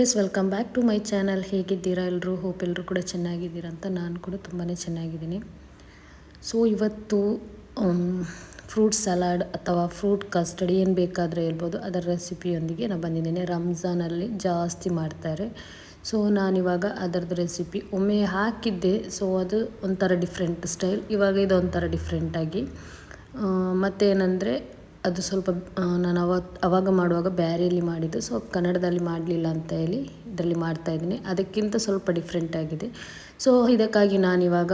Guys welcome back to my channel ಹೇಗಿದ್ದೀರಾ ಎಲ್ಲರೂ hope ಎಲ್ಲರೂ ಕೂಡ ಚೆನ್ನಾಗಿದ್ದೀರಾ ಅಂತ ನಾನು ಕೂಡ ತುಂಬಾ ಚೆನ್ನಾಗಿದ್ದೀನಿ. ಸೊ ಇವತ್ತು ಫ್ರೂಟ್ ಸಲಾಡ್ ಅಥವಾ ಫ್ರೂಟ್ ಕಸ್ಟಡಿ ಏನು ಬೇಕಾದರೆ ಹೇಳ್ಬೋದು. ಅದರ ರೆಸಿಪಿಯೊಂದಿಗೆ ನಾನು ಬಂದಿದ್ದೀನಿ. ರಂಜಾನಲ್ಲಿ ಜಾಸ್ತಿ ಮಾಡ್ತಾರೆ. ಸೊ ನಾನಿವಾಗ ಅದರದ್ದು ರೆಸಿಪಿ ಒಮ್ಮೆ ಹಾಕಿದ್ದೆ. ಸೊ ಅದು ಒಂಥರ ಡಿಫ್ರೆಂಟ್ ಸ್ಟೈಲ್ ಇವಾಗ ಇದು ಒಂಥರ ಡಿಫ್ರೆಂಟಾಗಿ ಮತ್ತೇನೆಂದರೆ ಅದು ಸ್ವಲ್ಪ ನಾನು ಅವತ್ತು ಅವಾಗ ಮಾಡುವಾಗ ಬ್ಯಾರಿಯಲ್ಲಿ ಮಾಡಿದ್ದು. ಸೊ, ಕನ್ನಡದಲ್ಲಿ ಮಾಡಲಿಲ್ಲ ಅಂತ ಹೇಳಿ ಇದರಲ್ಲಿ ಮಾಡ್ತಾಯಿದ್ದೀನಿ ಅದಕ್ಕಿಂತ ಸ್ವಲ್ಪ ಡಿಫ್ರೆಂಟ್ ಆಗಿದೆ. ಸೊ, ಇದಕ್ಕಾಗಿ ನಾನಿವಾಗ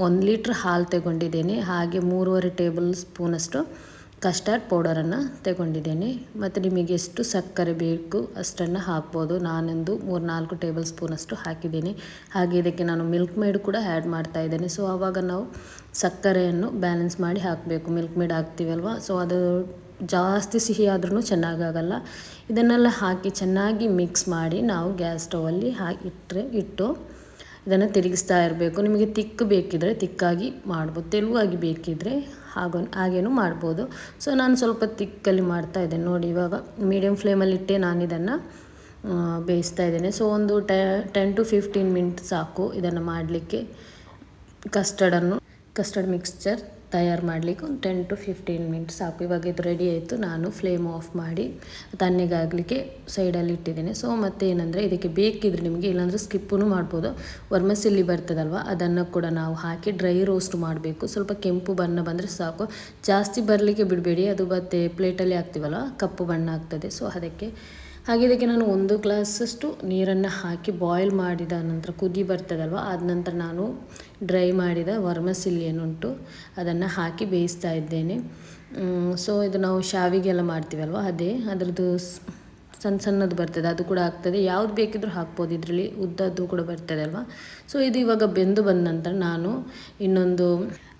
ಒಂದು ಲೀಟ್ರ್ ಹಾಲು ತಗೊಂಡಿದ್ದೇನೆ. ಹಾಗೆ ಮೂರುವರೆ ಟೇಬಲ್ ಸ್ಪೂನಷ್ಟು ಕಸ್ಟರ್ಡ್ ಪೌಡರನ್ನು ತಗೊಂಡಿದ್ದೇನೆ. ಮತ್ತು ನಿಮಗೆ ಎಷ್ಟು ಸಕ್ಕರೆ ಬೇಕು ಅಷ್ಟನ್ನು ಹಾಕ್ಬೋದು. ನಾನೊಂದು ಮೂರು ನಾಲ್ಕು ಟೇಬಲ್ ಸ್ಪೂನಷ್ಟು ಹಾಕಿದ್ದೀನಿ. ಹಾಗೆ ಇದಕ್ಕೆ ನಾನು ಮಿಲ್ಕ್ ಮೇಡ್ ಕೂಡ ಆ್ಯಡ್ ಮಾಡ್ತಾ ಇದ್ದೇನೆ. ಸೊ ಆವಾಗ ನಾವು ಸಕ್ಕರೆಯನ್ನು ಬ್ಯಾಲೆನ್ಸ್ ಮಾಡಿ ಹಾಕಬೇಕು. Milk made ಹಾಕ್ತೀವಲ್ವ? ಸೊ ಅದು ಜಾಸ್ತಿ ಸಿಹಿ ಆದ್ರೂ ಚೆನ್ನಾಗಾಗಲ್ಲ. ಇದನ್ನೆಲ್ಲ ಹಾಕಿ ಚೆನ್ನಾಗಿ ಮಿಕ್ಸ್ ಮಾಡಿ ನಾವು ಗ್ಯಾಸ್ ಸ್ಟವಲ್ಲಿ ಹಾಕಿ ಇಟ್ಟರೆ ಇಟ್ಟು ಇದನ್ನು ತಿರುಗಿಸ್ತಾ ಇರಬೇಕು. ನಿಮಗೆ ತಿಕ್ಕು ಬೇಕಿದ್ದರೆ ತಿಕ್ಕಾಗಿ ಮಾಡ್ಬೋದು. ತೆಲುವಾಗಿ ಬೇಕಿದ್ದರೆ ಹಾಗೂ ಹಾಗೇನು ಮಾಡ್ಬೋದು. ಸೊ, ನಾನು ಸ್ವಲ್ಪ ತಿಕ್ಕಲ್ಲಿ ಮಾಡ್ತಾ ಇದ್ದೇನೆ. ನೋಡಿ, ಇವಾಗ ಮೀಡಿಯಮ್ ಫ್ಲೇಮಲ್ಲಿಟ್ಟೆ ನಾನು ಇದನ್ನು ಬೇಯಿಸ್ತಾ ಇದ್ದೇನೆ. ಸೊ, ಒಂದು ಟೆನ್ ಟು ಫಿಫ್ಟೀನ್ ಮಿನಿಟ್ ಸಾಕು ಇದನ್ನು ಮಾಡಲಿಕ್ಕೆ. ಕಸ್ಟರ್ಡನ್ನು ಕಸ್ಟರ್ಡ್ ಮಿಕ್ಸ್ಚರ್ ತಯಾರು ಮಾಡಲಿಕ್ಕೆ ಒಂದು ಟೆನ್ ಟು ಫಿಫ್ಟೀನ್ ಮಿನಿಟ್ಸ್ ಸಾಕು. ಇವಾಗ ಇದು ರೆಡಿ ಆಯಿತು. ನಾನು ಫ್ಲೇಮ್ ಆಫ್ ಮಾಡಿ ತಣ್ಣಗಾಗಲಿಕ್ಕೆ ಸೈಡಲ್ಲಿ ಇಟ್ಟಿದ್ದೇನೆ. ಸೊ ಮತ್ತೆ ಏನಂದರೆ ಇದಕ್ಕೆ ಬೇಕಿದ್ರೆ ನಿಮಗೆ ಇಲ್ಲಾಂದರೆ ಸ್ಕಿಪ್ಪೂ ಮಾಡ್ಬೋದು. ವರ್ಮಸಿಲ್ಲಿ ಬರ್ತದಲ್ವ, ಅದನ್ನು ಕೂಡ ನಾವು ಹಾಕಿ ಡ್ರೈ ರೋಸ್ಟ್ ಮಾಡಬೇಕು. ಸ್ವಲ್ಪ ಕೆಂಪು ಬಣ್ಣ ಬಂದರೆ ಸಾಕು. ಜಾಸ್ತಿ ಬರಲಿಕ್ಕೆ ಬಿಡಬೇಡಿ. ಅದು ಮತ್ತೆ ಪ್ಲೇಟಲ್ಲಿ ಹಾಕ್ತೀವಲ್ಲ ಕಪ್ಪು ಬಣ್ಣ ಆಗ್ತದೆ. ಸೊ ಅದಕ್ಕೆ ಹಾಗೆ ಇದಕ್ಕೆ ನಾನು ಒಂದು ಗ್ಲಾಸಷ್ಟು ನೀರನ್ನು ಹಾಕಿ ಬಾಯ್ಲ್ ಮಾಡಿದ ನಂತರ ಕುದಿ ಬರ್ತದಲ್ವ, ಆದ ನಂತರ ನಾನು ಡ್ರೈ ಮಾಡಿದ ವರ್ಮಸಿಲ್ಲಿ ಏನುಂಟು ಅದನ್ನು ಹಾಕಿ ಬೇಯಿಸ್ತಾ ಇದ್ದೇನೆ. ಸೊ ಇದು ನಾವು ಶಾವಿಗೆಲ್ಲ ಮಾಡ್ತೀವಲ್ವ, ಅದೇ ಅದರದ್ದು ಸಣ್ಣ ಸಣ್ಣದು ಬರ್ತದೆ, ಅದು ಕೂಡ ಆಗ್ತದೆ. ಯಾವ್ದು ಬೇಕಿದ್ರೂ ಹಾಕ್ಬೋದು, ಇದರಲ್ಲಿ ಉದ್ದದ್ದು ಕೂಡ ಬರ್ತದೆ ಅಲ್ವಾ. ಸೊ ಇದು ಇವಾಗ ಬೆಂದು ಬಂದ ನಂತರ ನಾನು ಇನ್ನೊಂದು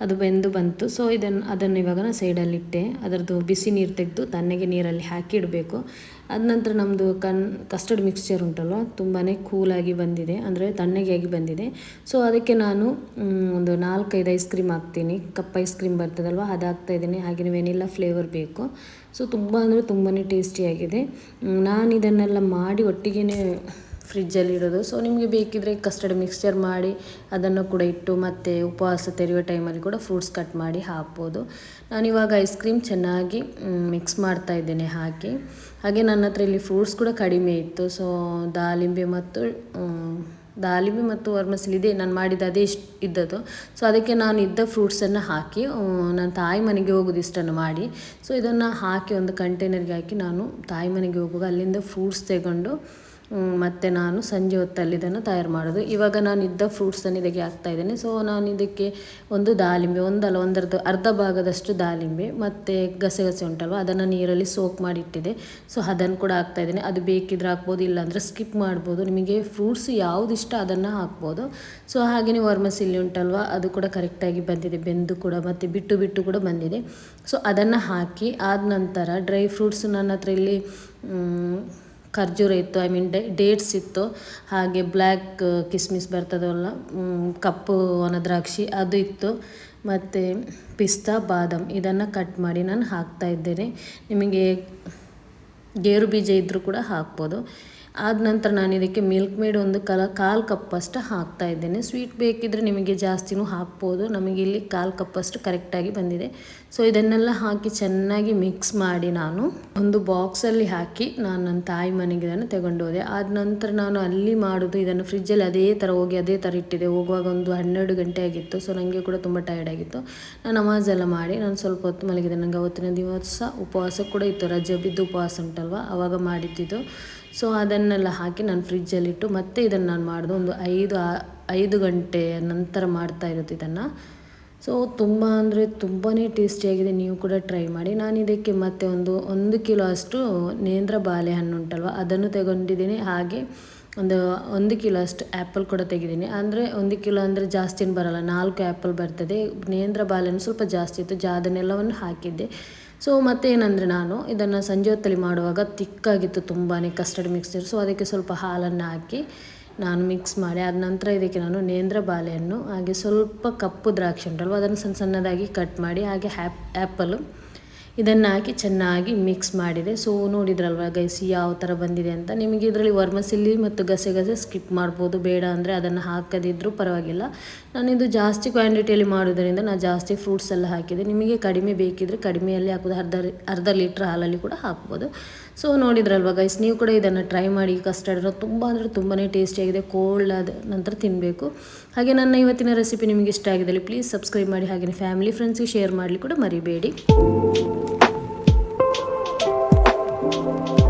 ಅದು ಬೆಂದು ಬಂತು. ಸೊ ಇದನ್ನು ಅದನ್ನು ಇವಾಗ ನಾನು ಸೈಡಲ್ಲಿಟ್ಟೆ ಅದರದ್ದು ಬಿಸಿ ನೀರು ತೆಗೆದು ತಣ್ಣಗೆ ನೀರಲ್ಲಿ ಹಾಕಿ ಇಡಬೇಕು. ಅದ ನಂತರ ನಮ್ಮದು ಕನ್ ಕಸ್ಟರ್ಡ್ ಮಿಕ್ಸ್ಚರ್ ಉಂಟಲ್ವ ತುಂಬಾ ಕೂಲಾಗಿ ಬಂದಿದೆ. ಅಂದರೆ ಆಗಿ ಬಂದಿದೆ. ಸೊ ಅದಕ್ಕೆ ನಾನು ಒಂದು ನಾಲ್ಕೈದು ಐಸ್ ಕ್ರೀಮ್ ಹಾಕ್ತೀನಿ. ಕಪ್ ಐಸ್ ಕ್ರೀಮ್ ಬರ್ತದಲ್ವ, ಅದು ಹಾಕ್ತಾಯಿದ್ದೀನಿ ಹಾಗೆಯೇ ವೆನಿಲ್ಲ ಫ್ಲೇವರ್ ಬೇಕು. ಸೊ ತುಂಬ ಅಂದರೆ ತುಂಬಾ ಟೇಸ್ಟಿಯಾಗಿದೆ ನಾನು ಇದನ್ನೆಲ್ಲ ಮಾಡಿ ಒಟ್ಟಿಗೆ ಫ್ರಿಜ್ಜಲ್ಲಿ ಇಡೋದು. ಸೊ ನಿಮಗೆ ಬೇಕಿದ್ದರೆ ಕಸ್ಟರ್ಡ್ ಮಿಕ್ಸ್ಚರ್ ಮಾಡಿ, ಅದನ್ನು ಕೂಡ ಇಟ್ಟು ಮತ್ತು ಉಪವಾಸ ತೆರೆಯುವ ಟೈಮಲ್ಲಿ ಕೂಡ ಫ್ರೂಟ್ಸ್ ಕಟ್ ಮಾಡಿ ಹಾಕ್ಬೋದು. ನಾನಿವಾಗ ಐಸ್ ಕ್ರೀಮ್ ಚೆನ್ನಾಗಿ ಮಿಕ್ಸ್ ಮಾಡ್ತಾ ಇದ್ದೇನೆ ಹಾಕಿ. ಹಾಗೆ ನನ್ನ ಹತ್ರ ಇಲ್ಲಿ ಫ್ರೂಟ್ಸ್ ಕೂಡ ಕಡಿಮೆ ಇತ್ತು. ಸೊ ದಾಳಿಂಬೆ ಮತ್ತು ದಾಳಿಂಬೆ ಮತ್ತು ವರ್ಮಸಿಲ್ ಇದೆ. ನಾನು ಮಾಡಿದ ಅದೇ ಇಷ್ಟು ಇದ್ದದ್ದು. ಸೊ ಅದಕ್ಕೆ ನಾನು ಇದ್ದ ಫ್ರೂಟ್ಸನ್ನು ಹಾಕಿ ನನ್ನ ತಾಯಿ ಮನೆಗೆ ಹೋಗೋದು ಇಷ್ಟನ್ನು ಮಾಡಿ. ಸೊ ಇದನ್ನು ಹಾಕಿ ಒಂದು ಕಂಟೈನರ್ಗೆ ಹಾಕಿ ನಾನು ತಾಯಿ ಮನೆಗೆ ಹೋಗುವಾಗ ಅಲ್ಲಿಂದ ಫ್ರೂಟ್ಸ್ ತಗೊಂಡು ಮತ್ತು ನಾನು ಸಂಜೆ ಹೊತ್ತಲ್ಲಿ ಇದನ್ನು ತಯಾರು ಮಾಡೋದು. ಇವಾಗ ನಾನು ಇದ್ದ ಫ್ರೂಟ್ಸನ್ನು ಇದಕ್ಕೆ ಹಾಕ್ತಾ ಇದ್ದೇನೆ. ಸೊ ನಾನು ಇದಕ್ಕೆ ಒಂದು ದಾಳಿಂಬೆ, ಒಂದಲ್ಲ, ಒಂದರದ್ದು ಅರ್ಧ ಭಾಗದಷ್ಟು ದಾಳಿಂಬೆ, ಮತ್ತು ಗಸೆಗಸೆ ಉಂಟಲ್ವ, ಅದನ್ನು ನೀರಲ್ಲಿ ಸೋಕ್ ಮಾಡಿಟ್ಟಿದೆ ಸೊ ಅದನ್ನು ಕೂಡ ಹಾಕ್ತಾ ಇದ್ದೇನೆ. ಅದು ಬೇಕಿದ್ರೆ ಹಾಕ್ಬೋದು, ಇಲ್ಲಾಂದರೆ ಸ್ಕಿಪ್ ಮಾಡ್ಬೋದು. ನಿಮಗೆ ಫ್ರೂಟ್ಸ್ ಯಾವ್ದು ಇಷ್ಟ ಅದನ್ನು ಹಾಕ್ಬೋದು. ಸೊ ಹಾಗೆಯೇ ವರ್ಮಸಿಲ್ಲಿ ಉಂಟಲ್ವ, ಅದು ಕೂಡ ಕರೆಕ್ಟಾಗಿ ಬಂದಿದೆ. ಬೆಂದು ಕೂಡ, ಮತ್ತು ಬಿಟ್ಟು ಬಿಟ್ಟು ಕೂಡ ಬಂದಿದೆ. ಸೊ ಅದನ್ನು ಹಾಕಿ ಆದ ನಂತರ ಡ್ರೈ ಫ್ರೂಟ್ಸ್ ನನ್ನ ಹತ್ರ ಇಲ್ಲಿ ಖರ್ಜೂರ ಇತ್ತು ಐ ಮೀನ್ ಡೇಟ್ಸ್ ಇತ್ತು. ಹಾಗೆ ಬ್ಲ್ಯಾಕ್ ಕಿಸ್ಮಿಸ್ ಬರ್ತದಲ್ಲ ಕಪ್ಪು ಒಣದ್ರಾಕ್ಷಿ ಅದು ಇತ್ತು. ಮತ್ತು ಪಿಸ್ತಾ ಬಾದಾಮ್, ಇದನ್ನು ಕಟ್ ಮಾಡಿ ನಾನು ಹಾಕ್ತಾ ಇದ್ದೇನೆ. ನಿಮಗೆ ಗೇರು ಬೀಜ ಇದ್ದರೂ ಕೂಡ ಹಾಕ್ಬೋದು. ಆದ ನಂತರ ನಾನು ಇದಕ್ಕೆ ಮಿಲ್ಕ್ ಮೇಡ್ ಒಂದು ಕಲ, ಕಾಲು ಕಪ್ಪಷ್ಟು ಹಾಕ್ತಾ ಇದ್ದೇನೆ. ಸ್ವೀಟ್ ಬೇಕಿದ್ದರೆ ನಿಮಗೆ ಜಾಸ್ತಿನೂ ಹಾಕ್ಬೋದು. ನಮಗೆ ಇಲ್ಲಿ ಕಾಲು ಕಪ್ಪಷ್ಟು ಕರೆಕ್ಟಾಗಿ ಬಂದಿದೆ. ಸೊ ಇದನ್ನೆಲ್ಲ ಹಾಕಿ ಚೆನ್ನಾಗಿ ಮಿಕ್ಸ್ ಮಾಡಿ ನಾನು ಒಂದು ಬಾಕ್ಸಲ್ಲಿ ಹಾಕಿ ನಾನು ನನ್ನ ತಾಯಿ ಮನೆಗೆ ಇದನ್ನು ತಗೊಂಡು ಹೋದೆ. ಆದ ನಂತರ ನಾನು ಅಲ್ಲಿ ಮಾಡೋದು, ಇದನ್ನು ಫ್ರಿಜ್ಜಲ್ಲಿ ಅದೇ ಥರ ಹೋಗಿ ಅದೇ ಥರ ಇಟ್ಟಿದೆ. ಹೋಗುವಾಗ ಒಂದು ಹನ್ನೆರಡು ಗಂಟೆ ಆಗಿತ್ತು. ಸೊ ನನಗೆ ಕೂಡ ತುಂಬ ಟಯರ್ಡ್ ಆಗಿತ್ತು. ನಾನು ನಮಾಜ್ ಎಲ್ಲ ಮಾಡಿ ನಾನು ಸ್ವಲ್ಪ ಹೊತ್ತು ಮಲಗಿದೆ. ನನಗೆ ಅವತ್ತಿನ ದಿವಸ ಉಪವಾಸ ಕೂಡ ಇತ್ತು. ರಜೆ ಬಿದ್ದು ಉಪವಾಸ ಉಂಟಲ್ವ? ಆವಾಗ ಮಾಡಿದ್ದಿದ್ದು ಸೊ ಅದನ್ನೆಲ್ಲ ಹಾಕಿ ನಾನು ಫ್ರಿಜ್ಜಲ್ಲಿಟ್ಟು ಮತ್ತೆ ಇದನ್ನು ನಾನು ಮಾಡಿದೆ ಒಂದು ಐದು ಐದು ಗಂಟೆ ನಂತರ ಮಾಡ್ತಾ ಇರೋದು ಇದನ್ನು. ಸೊ ತುಂಬ ಅಂದರೆ ತುಂಬಾ ಟೇಸ್ಟಿಯಾಗಿದೆ ನೀವು ಕೂಡ ಟ್ರೈ ಮಾಡಿ. ನಾನು ಇದಕ್ಕೆ ಮತ್ತೆ ಒಂದು ಒಂದು ಕಿಲೋ ಅಷ್ಟು ನೇಂದ್ರ ಬಾಳೆಹಣ್ಣು ಉಂಟಲ್ವ, ಅದನ್ನು ತಗೊಂಡಿದ್ದೀನಿ. ಹಾಗೆ ಒಂದು ಒಂದು ಕಿಲೋ ಅಷ್ಟು ಆ್ಯಪಲ್ ಕೂಡ ತೆಗಿದ್ದೀನಿ ಅಂದರೆ ಒಂದು ಕಿಲೋ ಅಂದರೆ ಜಾಸ್ತಿನೂ ಬರೋಲ್ಲ. ನಾಲ್ಕು ಆ್ಯಪಲ್ ಬರ್ತದೆ. ನೇಂದ್ರ ಬಾಳೆಹಣ್ಣು ಸ್ವಲ್ಪ ಜಾಸ್ತಿ ಇತ್ತು. ಜಾ ಅದನ್ನೆಲ್ಲವನ್ನು ಹಾಕಿದ್ದೆ. ಸೊ ಮತ್ತೇನಂದರೆ ನಾನು ಇದನ್ನು ಸಂಜೆ ಹೊತ್ತಲ್ಲಿ ಮಾಡುವಾಗ ತಿಕ್ಕಾಗಿತ್ತು ತುಂಬಾ ಕಸ್ಟರ್ಡ್ ಮಿಕ್ಸ್ಚರ್ ಸೊ ಅದಕ್ಕೆ ಸ್ವಲ್ಪ ಹಾಲನ್ನು ಹಾಕಿ ನಾನು ಮಿಕ್ಸ್ ಮಾಡಿ ಆದ ನಂತರ ಇದಕ್ಕೆ ನಾನು ನೇಂದ್ರ ಬಾಳೆಹಣ್ಣು, ಹಾಗೆ ಸ್ವಲ್ಪ ಕಪ್ಪು ದ್ರಾಕ್ಷಿ ಉಂಟಲ್ವ, ಅದನ್ನು ಸಣ್ಣ ಸಣ್ಣದಾಗಿ ಕಟ್ ಮಾಡಿ, ಹಾಗೆ ಹ್ಯಾಪ್ ಆ್ಯಪಲು ಇದನ್ನು ಹಾಕಿ ಚೆನ್ನಾಗಿ ಮಿಕ್ಸ್ ಮಾಡಿದೆ. ಸೊ ನೋಡಿದ್ರಲ್ವ ಗೈಸ್ ಯಾವ ಥರ ಬಂದಿದೆ ಅಂತ? ನಿಮಗೆ ಇದರಲ್ಲಿ ವರ್ಮಸಿಲ್ಲಿ ಮತ್ತು ಗಸೆ ಗಸೆ ಸ್ಕಿಪ್ ಮಾಡ್ಬೋದು. ಬೇಡ ಅಂದರೆ ಅದನ್ನು ಹಾಕದಿದ್ದರೂ ಪರವಾಗಿಲ್ಲ. ನಾನಿದು ಜಾಸ್ತಿ ಕ್ವಾಂಟಿಟಿಯಲ್ಲಿ ಮಾಡೋದರಿಂದ ನಾನು ಜಾಸ್ತಿ ಫ್ರೂಟ್ಸ್ ಎಲ್ಲ ಹಾಕಿದೆ. ನಿಮಗೆ ಕಡಿಮೆ ಬೇಕಿದ್ರೆ ಕಡಿಮೆಯಲ್ಲಿ ಹಾಕೋದು ಅರ್ಧ ಅರ್ಧ ಲೀಟ್ರ್ ಹಾಲಲ್ಲಿ ಕೂಡ ಹಾಕ್ಬೋದು. ಸೊ ನೋಡಿದ್ರಲ್ವ ಗೈಸ್ ನೀವು ಕೂಡ ಇದನ್ನು ಟ್ರೈ ಮಾಡಿ. ಕಸ್ಟರ್ಡ್ ತುಂಬ ಅಂದರೆ ತುಂಬಾ ಟೇಸ್ಟಿಯಾಗಿದೆ ಕೋಲ್ಡ್ ಆದ ನಂತರ ತಿನ್ನಬೇಕು ಹಾಗೆ ನನ್ನ ಇವತ್ತಿನ ರೆಸಿಪಿ ನಿಮಗೆ ಇಷ್ಟ ಆಗಿದ್ದಲ್ಲಿ ಪ್ಲೀಸ್ ಸಬ್ಸ್ಕ್ರೈಬ್ ಮಾಡಿ. ಹಾಗೆಯೇ ಫ್ಯಾಮಿಲಿ ಫ್ರೆಂಡ್ಸ್ಗೆ ಶೇರ್ ಮಾಡಲಿ ಕೂಡ ಮರಿಬೇಡಿ. you.